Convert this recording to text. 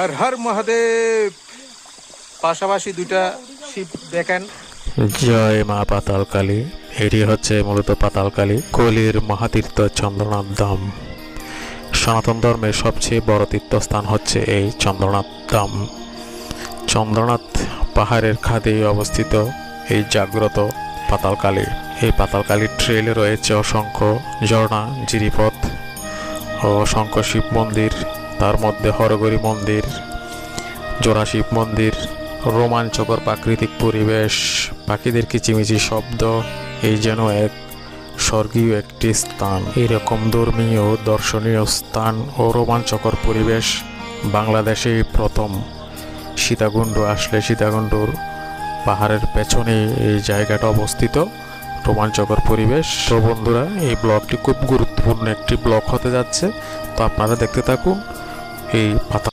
হর হর মহাদেব। পাশাপাশি দুইটা শিব দেখেন। জয় মা পাতালকালী। এটি হচ্ছে মূলত পাতালকালী কলির মহাতীর্থ চন্দ্রনাথ ধাম। সনাতন ধর্মের সবচেয়ে বড় তীর্থস্থান হচ্ছে এই চন্দ্রনাথ ধাম। চন্দ্রনাথ পাহাড়ের খাদে অবস্থিত এই জাগ্রত পাতালকালী। এই পাতালকালীর ট্রেলে রয়েছে অসংখ্য ঝর্ণা, জিরিপথ ও অসংখ্য শিব মন্দির। তার মধ্যে হরগরি মন্দির জোড়া শিব মন্দির, রোমাঞ্চকর প্রাকৃতিক পরিবেশ, পাখিদের কিচিমিচি শব্দ, এই যেন এক স্বর্গীয় একটি স্থান। এরকম ধর্মীয়, দর্শনীয় স্থান ও রোমাঞ্চকর পরিবেশ বাংলাদেশে প্রথম। সীতাকুণ্ড আসলে সীতাকুণ্ডুর পাহাড়ের পেছনে এই জায়গাটা অবস্থিত। রোমাঞ্চকর পরিবেশ। তো বন্ধুরা, এই ব্লগটি খুব গুরুত্বপূর্ণ একটি ব্লগ হতে যাচ্ছে। তো আপনারা দেখতে থাকুন এই পাতাল